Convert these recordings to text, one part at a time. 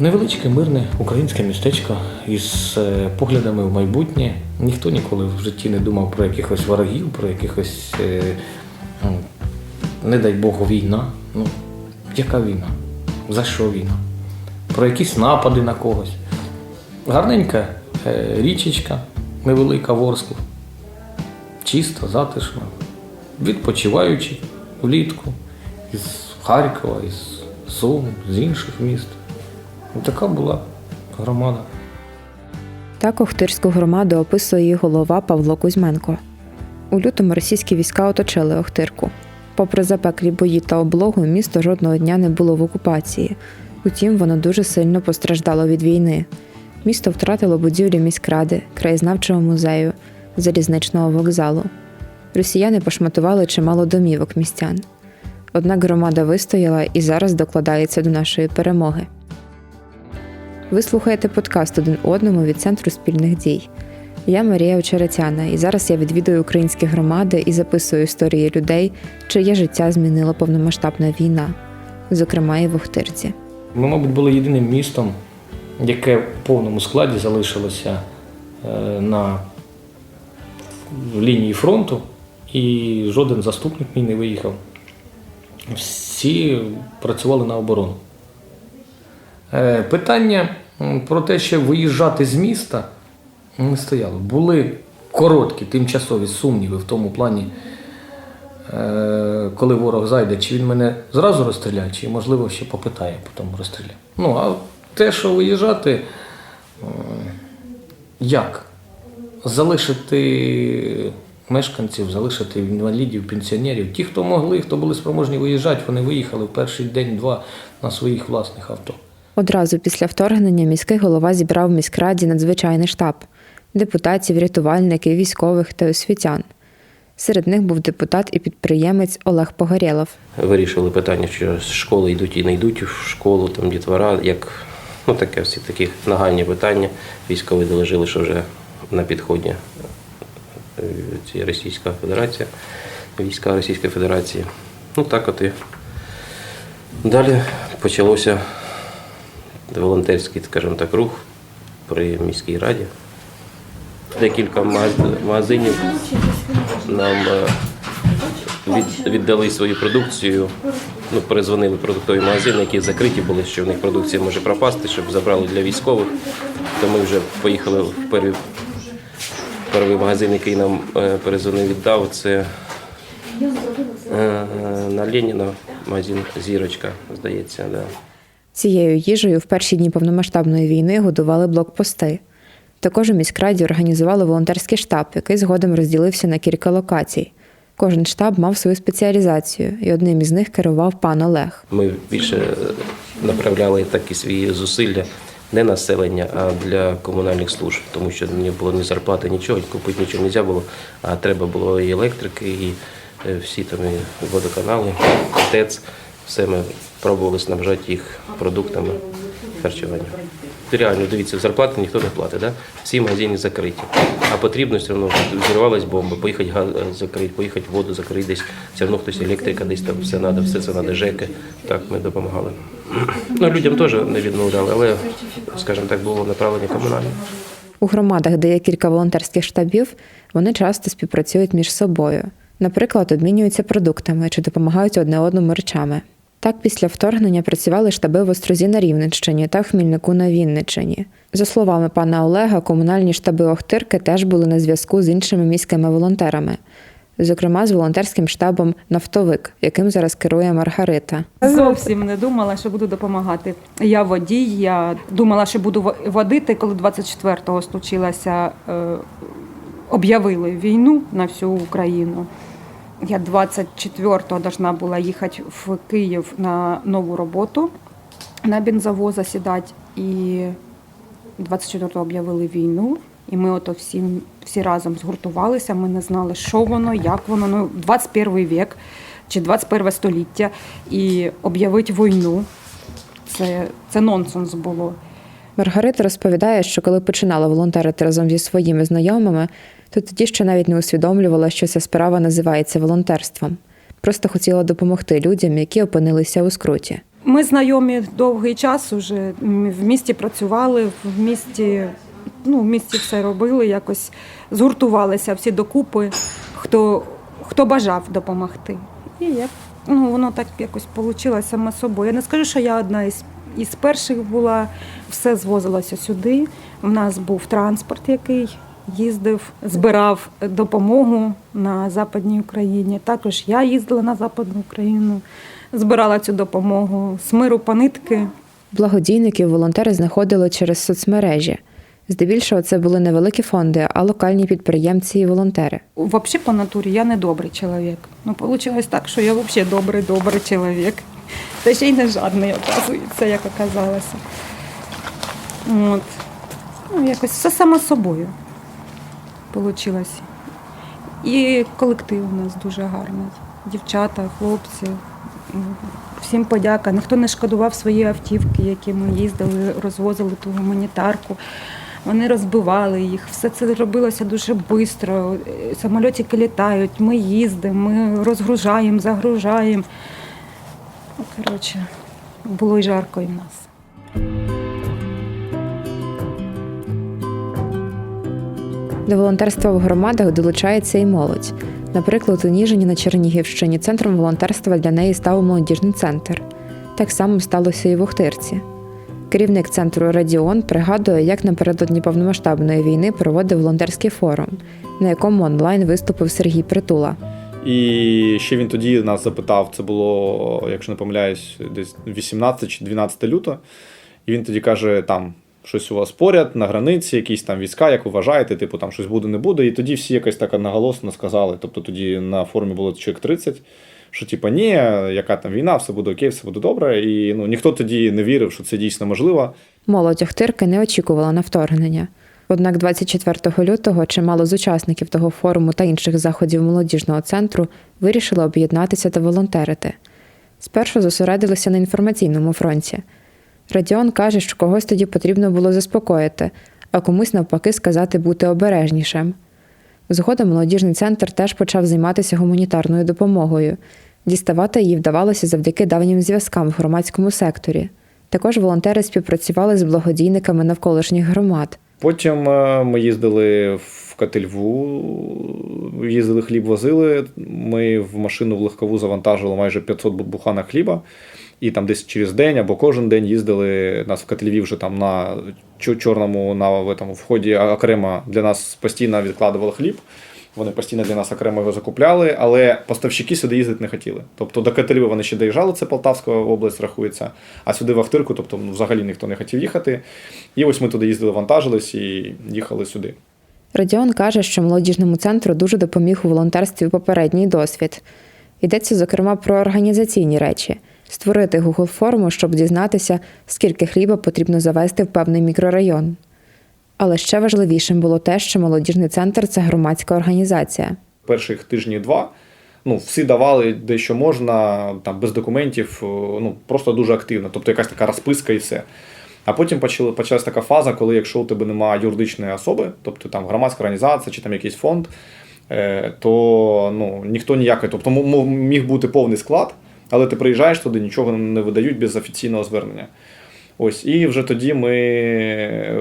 Невеличке мирне українське містечко із е, поглядами в майбутнє. Ніхто ніколи в житті не думав про якихось ворогів, про якихось, е, ну, не дай Богу, війна. Ну, яка війна? За що війна? Про якісь напади на когось. Гарненька е, річечка, невелика Ворскла. Чисто, затишно, відпочиваючи влітку із Харкова, із Сум, з інших міст. Ну, Така була громада. Так Охтирську громаду описує її голова Павло Кузьменко. У лютому російські війська оточили Охтирку. Попри запеклі бої та облогу, місто жодного дня не було в окупації. Утім, воно дуже сильно постраждало від війни. Місто втратило будівлі міськради, краєзнавчого музею, залізничного вокзалу. Росіяни пошматували чимало домівок містян. Однак громада вистояла і зараз докладається до нашої перемоги. Ви слухаєте подкаст один одному від Центру спільних дій. Я Марія Очеретяна, і зараз я відвідую українські громади і записую історії людей, чиє життя змінила повномасштабна війна, зокрема і в Охтирці. Ми, мабуть, були єдиним містом, яке в повному складі залишилося е, на лінії фронту, і жоден заступник мій не виїхав. Всі працювали на оборону. Е, Питання про те, що виїжджати з міста не стояло. Були короткі, тимчасові сумніви в тому плані, е, коли ворог зайде, чи він мене зразу розстріляє, чи можливо ще попитає, потім розстріляє. Ну, а те, що виїжджати, як? Залишити мешканців, залишити інвалідів, пенсіонерів. Ті, хто могли, хто були спроможні виїжджати, вони виїхали в перший день-два на своїх власних авто. Одразу після вторгнення міський голова зібрав в міськраді надзвичайний штаб депутатів, рятувальників, військових та освітян. Серед них був депутат і підприємець Олег Погорєлов. Вирішили питання, що з школи йдуть і не йдуть в школу, там дітвора, як ну таке всі такі нагальні питання. Військові доложили, що вже на підході е, ці Російська Федерація, війська Російської Федерації. Ну так от і далі почалося волонтерський, скажімо так, рух при міській раді. Декілька магазинів нам е, віддали свою продукцію. Ну, перезвонили продуктові магазини, які закриті були, що в них продукція може пропасти, щоб забрали для військових. То ми вже поїхали в перший, перший магазин, який нам е, перезвонив, віддав. Це е, на Леніна магазин Зірочка, здається. Да. Цією їжею в перші дні повномасштабної війни годували блокпости. Також у міськраді організували волонтерський штаб, який згодом розділився на кілька локацій. Кожен штаб мав свою спеціалізацію, і одним із них керував пан Олег. Ми більше направляли такі свої зусилля не населення, а для комунальних служб, тому що не було ні зарплати, нічого, купити нічого не можна було, а треба було і електрики, і е, всі там і водоканали, ТЕЦ. Все ми пробували снабжати їх продуктами харчування. Реально, дивіться, зарплати ніхто не платить, да? всі магазини закриті. А потрібно все одно зірвалась бомба, поїхати газ закрити, поїхати воду закрити десь, все одно хтось електрика, десь там все треба, все це треба, ЖЕКи. Так, ми допомагали. Ну, людям теж не відмовляли, але, скажімо так, було направлення комунальне. У громадах, де є кілька волонтерських штабів, вони часто співпрацюють між собою. Наприклад, обмінюються продуктами чи допомагають одне одному речами. Так, після вторгнення працювали штаби в Острозі на Рівненщині та Хмільнику на Вінниччині. За словами пана Олега, комунальні штаби Охтирки теж були на зв'язку з іншими міськими волонтерами, зокрема з волонтерським штабом Нафтовик, яким зараз керує Маргарита. Зовсім не думала, що буду допомагати. Я водій, я думала, що буду во- водити, коли 24-го случилася, е, об'явили війну на всю Україну. Я 24-го должна була їхати в Київ на нову роботу на бензовоз засідати. І 24-го об'явили війну. І ми ото всі, всі разом згуртувалися. Ми не знали, що воно, як воно. Ну, 21 вік чи 21 століття. І об'явити війну це, це нонсенс було. Маргарита розповідає, що коли починала волонтерити разом зі своїми знайомими, то тоді ще навіть не усвідомлювала, що ця справа називається волонтерством. Просто хотіла допомогти людям, які опинилися у скруті. Ми знайомі довгий час уже в місті працювали, в місті, ну, в місті все робили, якось згуртувалися всі докупи, хто, хто бажав допомогти. І як, ну, воно так якось вийшло само собою. Я не скажу, що я одна із, із перших була, все звозилося сюди. У нас був транспорт, який їздив, збирав допомогу на Западній Україні. Також я їздила на Западну Україну, збирала цю допомогу з миру по нитки. Благодійників волонтери знаходили через соцмережі. Здебільшого це були невеликі фонди, а локальні підприємці і волонтери. Взагалі по натурі я не добрий чоловік. Ну, вийшло так, що я взагалі добрий, добрий чоловік. Та ще й не жадний, оказується, як оказалося. От. Ну, якось все само собою вийшло. І колектив у нас дуже гарний. Дівчата, хлопці. Всім подяка. Ніхто не шкодував свої автівки, які ми їздили, розвозили ту гуманітарку. Вони розбивали їх. Все це робилося дуже швидко. Самольотики літають, ми їздимо, ми розгружаємо, загружаємо. Ну, коротше, було й жарко і в нас. До волонтерства в громадах долучається і молодь. Наприклад, у Ніжині на Чернігівщині центром волонтерства для неї став молодіжний центр. Так само сталося і в Охтирці. Керівник центру Радіон пригадує, як напередодні повномасштабної війни проводив волонтерський форум, на якому онлайн виступив Сергій Притула. І ще він тоді нас запитав, це було, якщо не помиляюсь, десь 18 чи 12 лютого. І він тоді каже: там щось у вас поряд на границі, якісь там війська, як вважаєте, типу там щось буде, не буде. І тоді всі якось так одноголосно сказали. Тобто тоді на форумі було чоловік 30, що типу, ні, яка там війна, все буде окей, все буде добре. І ну ніхто тоді не вірив, що це дійсно можливо. Молодь Охтирки не очікувала на вторгнення. Однак 24 лютого чимало з учасників того форуму та інших заходів молодіжного центру вирішили об'єднатися та волонтерити. Спершу зосередилися на інформаційному фронті. Радіон каже, що когось тоді потрібно було заспокоїти, а комусь навпаки сказати бути обережнішим. Згодом молодіжний центр теж почав займатися гуманітарною допомогою. Діставати її вдавалося завдяки давнім зв'язкам в громадському секторі. Також волонтери співпрацювали з благодійниками навколишніх громад. Потім е, ми їздили в Катильву, їздили хліб возили. Ми в машину в легкову завантажили майже 500 бу- буханок хліба. І там десь через день або кожен день їздили нас в Кательві вже там на чорному на в этому вході окремо для нас постійно відкладували хліб. Вони постійно для нас окремо його закупляли, але поставщики сюди їздити не хотіли. Тобто до Катериви вони ще доїжджали, це Полтавська область рахується, а сюди в Ахтирку, тобто ну, взагалі ніхто не хотів їхати. І ось ми туди їздили, вантажились і їхали сюди. Радіон каже, що молодіжному центру дуже допоміг у волонтерстві попередній досвід. Йдеться, зокрема, про організаційні речі створити Google форму, щоб дізнатися, скільки хліба потрібно завести в певний мікрорайон. Але ще важливішим було те, що молодіжний центр це громадська організація. перших тижні два. Ну, всі давали дещо можна, там без документів, е, ну просто дуже активно. Тобто якась така розписка і все. А потім почали, почалась така фаза, коли якщо у тебе немає юридичної особи, тобто там громадська організація чи там якийсь фонд, е, то ну, ніхто ніякий. Тобто міг бути повний склад, але ти приїжджаєш туди, нічого не видають без офіційного звернення. Ось, і вже тоді ми е,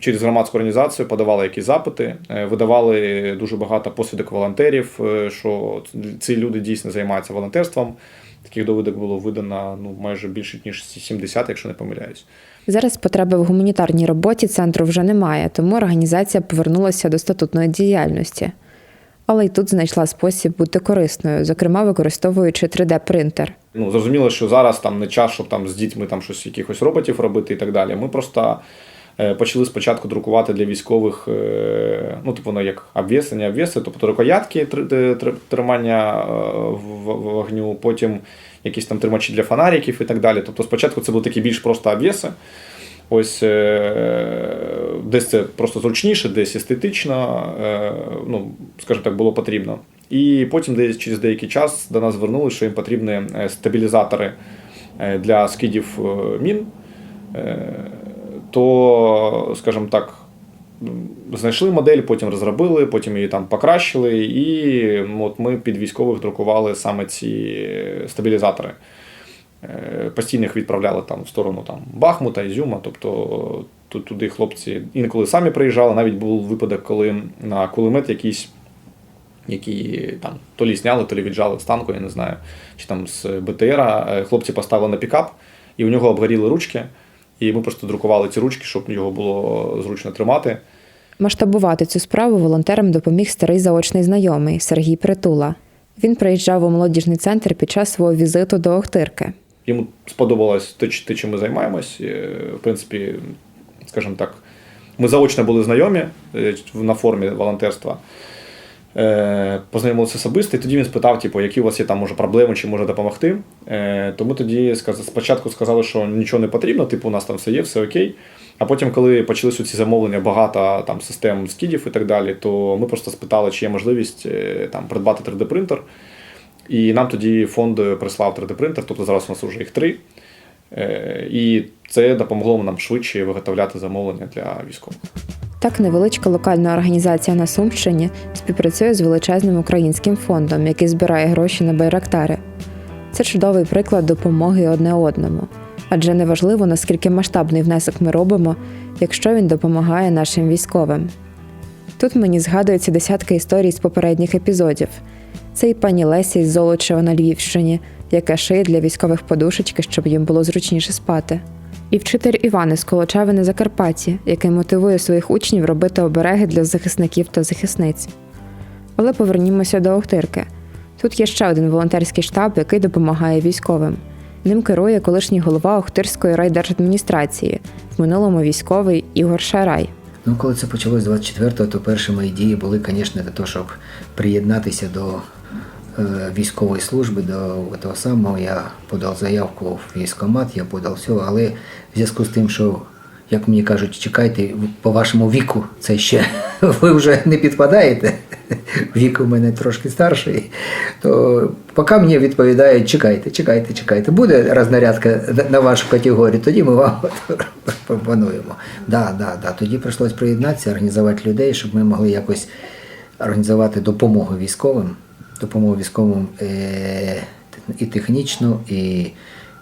через громадську організацію подавали якісь запити, е, видавали дуже багато посвідок волонтерів, е, що ці люди дійсно займаються волонтерством. Таких довідок було видано ну, майже більше ніж 70, якщо не помиляюсь. Зараз потреби в гуманітарній роботі центру вже немає, тому організація повернулася до статутної діяльності. Але й тут знайшла спосіб бути корисною, зокрема використовуючи 3D-принтер. Ну, зрозуміло, що зараз там не час, щоб там з дітьми там щось якихось роботів робити і так далі. Ми просто е, почали спочатку друкувати для військових, е, ну, типу, воно як обвісення, обвіси, тобто рукоятки тр- тримання е, в- вогню, потім якісь там тримачі для фонариків і так далі. Тобто спочатку це були такі більш просто обвіси. Ось е, десь це просто зручніше, десь естетично, е, ну, скажімо так, було потрібно. І потім десь через деякий час до нас звернулися, що їм потрібні е, стабілізатори для скидів мін. То, скажімо так, знайшли модель, потім розробили, потім її там покращили, і от ми під військових друкували саме ці стабілізатори. Е, Постійно їх відправляли там в сторону там, Бахмута, Ізюма. Тобто туди хлопці інколи самі приїжджали. Навіть був випадок, коли на кулемет якийсь, який там то лі сняли, то лі віджали з танку, я не знаю, чи там з БТРа, е, хлопці поставили на пікап, і у нього обгоріли ручки. І ми просто друкували ці ручки, щоб його було зручно тримати. Масштабувати цю справу волонтерам допоміг старий заочний знайомий Сергій Притула. Він приїжджав у молодіжний центр під час свого візиту до Охтирки. Йому сподобалось те, те, чим ми займаємось. В принципі, скажімо так, ми заочно були знайомі е, на формі волонтерства. Е, Познайомилися особисто, і тоді він спитав, типу, які у вас є там може проблеми, чи може допомогти. Е, Тому тоді спочатку сказали, що нічого не потрібно, типу, у нас там все є, все окей. А потім, коли почалися ці замовлення, багато там систем скідів і так далі, то ми просто спитали, чи є можливість там придбати 3D-принтер. І нам тоді фонд прислав 3D-принтер, тобто зараз у нас вже їх три. Е, І це допомогло нам швидше виготовляти замовлення для військових. Так, невеличка локальна організація на Сумщині співпрацює з величезним українським фондом, який збирає гроші на байрактари. Це чудовий приклад допомоги одне одному. Адже неважливо, наскільки масштабний внесок ми робимо, якщо він допомагає нашим військовим. Тут мені згадуються десятки історій з попередніх епізодів. Це і пані Лесі із Золочева на Львівщині, яка шиє для військових подушечки, щоб їм було зручніше спати. І вчитель Іван із Колочави на Закарпатті, який мотивує своїх учнів робити обереги для захисників та захисниць. Але повернімося до Охтирки. Тут є ще один волонтерський штаб, який допомагає військовим. Ним керує колишній голова Охтирської райдержадміністрації, в минулому військовий Ігор Шарай. Ну, коли це почалось 24-го, то перші мої дії були, звісно, для того, щоб приєднатися до військової служби, до того самого. Я подав заявку в військкомат, я подав все, але в зв'язку з тим, що, як мені кажуть, чекайте, по вашому віку це ще ви вже не підпадаєте. Вік у мене трошки старший, то поки мені відповідають, чекайте, чекайте, чекайте. Буде рознарядка на- на вашу категорію, тоді ми вам пропонуємо. Да, да, да. Тоді прийшлось приєднатися, організувати людей, щоб ми могли якось організувати допомогу військовим, допомогу військовим е- і технічну, і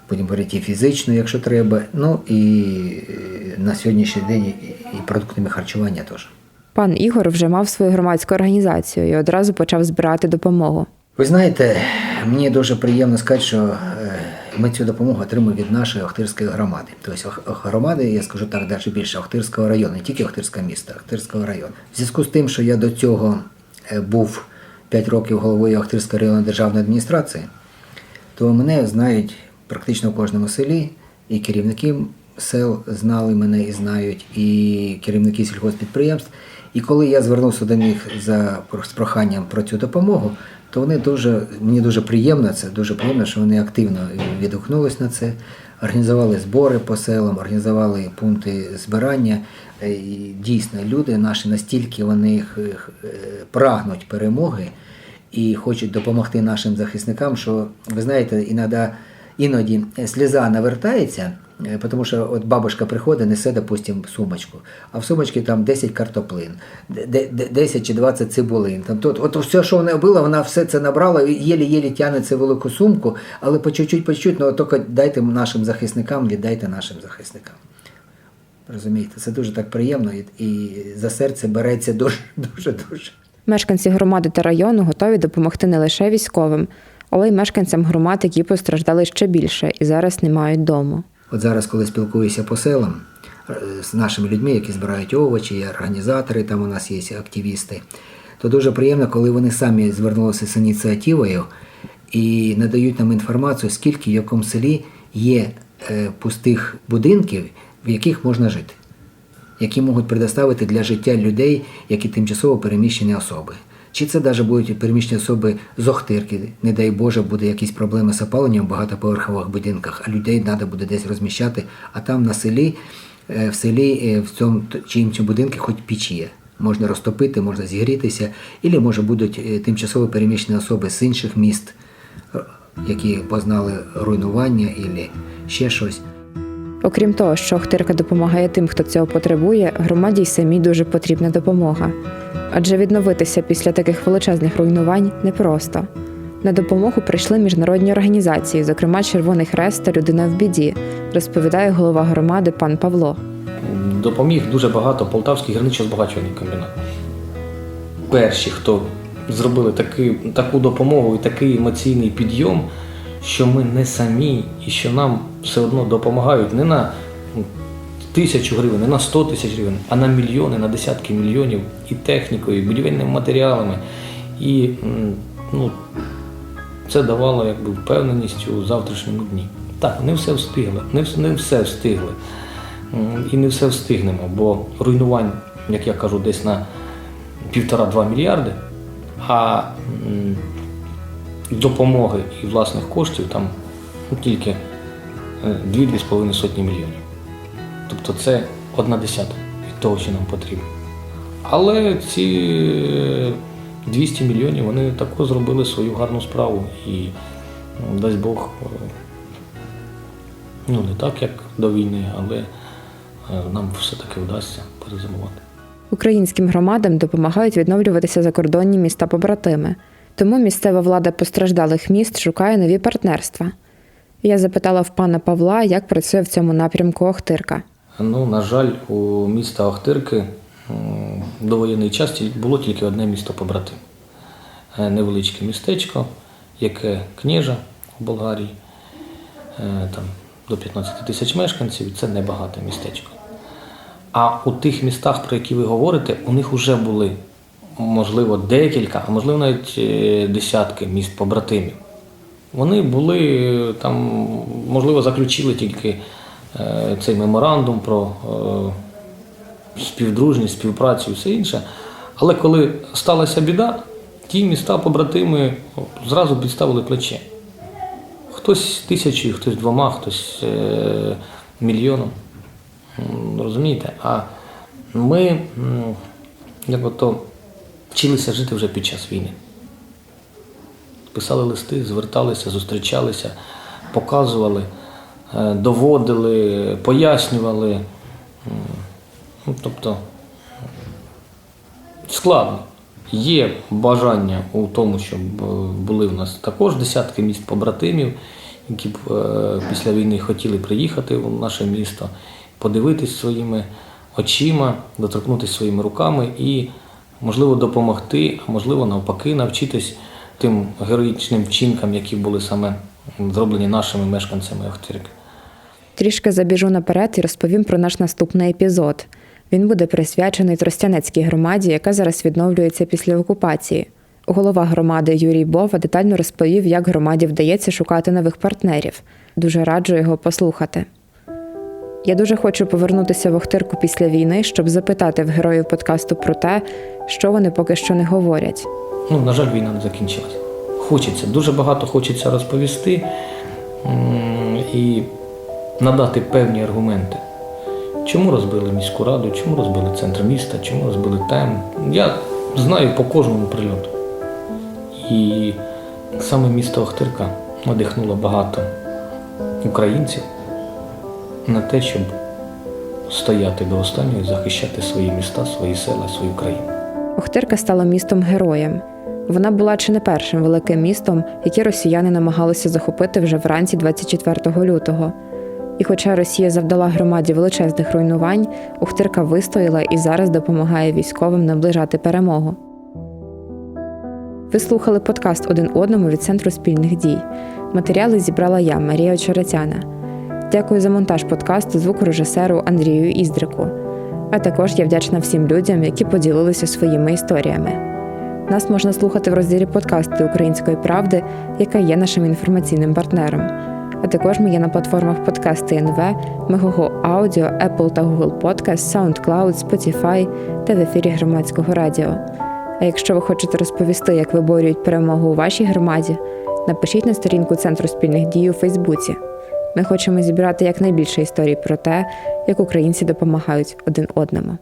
будемо говорити, і фізичну, якщо треба. Ну і е, на сьогоднішній день і- продуктами харчування теж. Пан Ігор вже мав свою громадську організацію і одразу почав збирати допомогу. Ви знаєте, мені дуже приємно сказати, що е, ми цю допомогу отримуємо від нашої Охтирської громади. Тобто громади, я скажу так, навіть більше Охтирського району, не тільки Охтирського міста, Охтирського району. В зв'язку з тим, що я до цього був 5 років головою Охтирської районної державної адміністрації, то мене знають практично в кожному селі, і керівники сел знали мене і знають, і керівники сільгоспідприємств. І коли я звернувся до них за з проханням про цю допомогу, то вони дуже мені дуже приємно це, дуже приємно, що вони активно відгукнулись на це, організували збори по селам, організували пункти збирання. Е, І дійсно, люди наші настільки вони е, прагнуть перемоги і хочуть допомогти нашим захисникам, що ви знаєте, іноді, іноді сльоза навертається, е, тому що от бабушка приходить, несе, допустим, сумочку, а в сумочці там 10 картоплин, де- де- 10 чи 20 цибулин. Там, тут, от все, що вона було, вона все це набрала, єлі-єлі тягне цю велику сумку, але по чуть-чуть, по чуть-чуть, ну тільки дайте нашим захисникам, віддайте нашим захисникам. Розумієте, це дуже так приємно і, і за серце береться дуже, дуже, дуже. Мешканці громади та району готові допомогти не лише військовим, але й мешканцям громад, які постраждали ще більше і зараз не мають дому. От зараз, коли спілкуюся по селам е, з нашими людьми, які збирають овочі, організатори, там у нас є активісти, то дуже приємно, коли вони самі звернулися з ініціативою і надають нам інформацію, скільки в якому селі є е, пустих будинків, в яких можна жити, які можуть предоставити для життя людей, які тимчасово переміщені особи. Чи це навіть будуть переміщені особи з Охтирки, не дай Боже, буде якісь проблеми з опаленням в багатоповерхових будинках, а людей треба буде десь розміщати, а там на селі, е, в селі, е, в цьому чи будинку хоч піч є. Можна розтопити, можна зігрітися, або може будуть е, тимчасово переміщені особи з інших міст, які познали руйнування або ще щось. Окрім того, що Охтирка допомагає тим, хто цього потребує, громаді й самій дуже потрібна допомога. Адже відновитися після таких величезних руйнувань непросто. На допомогу прийшли міжнародні організації, зокрема Червоний Хрест та Людина в біді, розповідає голова громади пан Павло. Допоміг дуже багато Полтавський гірничо-збагачувальний комбінат. Перші, хто зробили таки, таку допомогу і такий емоційний підйом, що ми не самі і що нам все одно допомагають не на тисячу гривень, не на 100 тисяч гривень, а на мільйони, на десятки мільйонів і технікою, і будівельними матеріалами. І ну, це давало якби впевненість у завтрашньому дні. Так, не все встигли, не, не все встигли. І не все встигнемо, бо руйнувань, як я кажу, десь на півтора-два мільярди, а допомоги і власних коштів там ну, тільки е, дві-дві з половиною сотні мільйонів. Тобто це одна десята від того, що нам потрібно. Але ці е, 200 мільйонів вони також зробили свою гарну справу і ну, дасть Бог, е, ну не так, як до війни, але е, нам все-таки вдасться перезимувати. Українським громадам допомагають відновлюватися закордонні міста побратими. Тому місцева влада постраждалих міст шукає нові партнерства. Я запитала в пана Павла, як працює в цьому напрямку Охтирка. Ну, на жаль, у міста Охтирки до воєнний час було тільки одне місто побратим. Е, Невеличке містечко, яке княжа у Болгарії, е, там до 15 тисяч мешканців, це небагате містечко. А у тих містах, про які ви говорите, у них вже були, можливо, декілька, а можливо навіть е, десятки міст побратимів. Вони були там, можливо, заключили тільки е, цей меморандум про е, співдружність, співпрацю і все інше. Але коли сталася біда, ті міста побратими зразу підставили плече. Хтось тисячою, хтось двома, хтось е, мільйоном. Розумієте? А ми як ото вчилися жити вже під час війни. Писали листи, зверталися, зустрічалися, показували, е, доводили, пояснювали. Ну, тобто складно. Є бажання у тому, щоб е, були в нас також десятки міст побратимів, які б е, після війни хотіли приїхати в наше місто, подивитись своїми очима, доторкнутися своїми руками і, можливо, допомогти, а можливо, навпаки, навчитись тим героїчним вчинкам, які були саме зроблені нашими мешканцями Охтирки. Трішки забіжу наперед і розповім про наш наступний епізод. Він буде присвячений Тростянецькій громаді, яка зараз відновлюється після окупації. Голова громади Юрій Бова детально розповів, як громаді вдається шукати нових партнерів. Дуже раджу його послухати. Я дуже хочу повернутися в Охтирку після війни, щоб запитати в героїв подкасту про те, що вони поки що не говорять. Ну, на жаль, війна не закінчилась. Хочеться, дуже багато хочеться розповісти і надати певні аргументи. Чому розбили міську раду, чому розбили центр міста, чому розбили ТЕМ. Я знаю по кожному прильоту. І саме місто Охтирка надихнуло багато українців на те, щоб стояти до останнього і захищати свої міста, свої села, свою країну. Охтирка стала містом героєм. Вона була чи не першим великим містом, яке росіяни намагалися захопити вже вранці 24 лютого. І хоча Росія завдала громаді величезних руйнувань, Охтирка вистояла і зараз допомагає військовим наближати перемогу. Ви слухали подкаст один одному від Центру спільних дій. Матеріали зібрала я, Марія Очеретяна. Дякую за монтаж подкасту звукорежисеру Андрію Іздрику. А також я вдячна всім людям, які поділилися своїми історіями. Нас можна слухати в розділі подкасти Української правди, яка є нашим інформаційним партнером. А також ми є на платформах подкасти НВ, Мегого Аудіо, Apple та Google Podcast, SoundCloud, Spotify та в ефірі громадського радіо. А якщо ви хочете розповісти, як виборюють перемогу у вашій громаді, напишіть на сторінку Центру спільних дій у Фейсбуці. Ми хочемо зібрати якнайбільше історій про те, як українці допомагають один одному.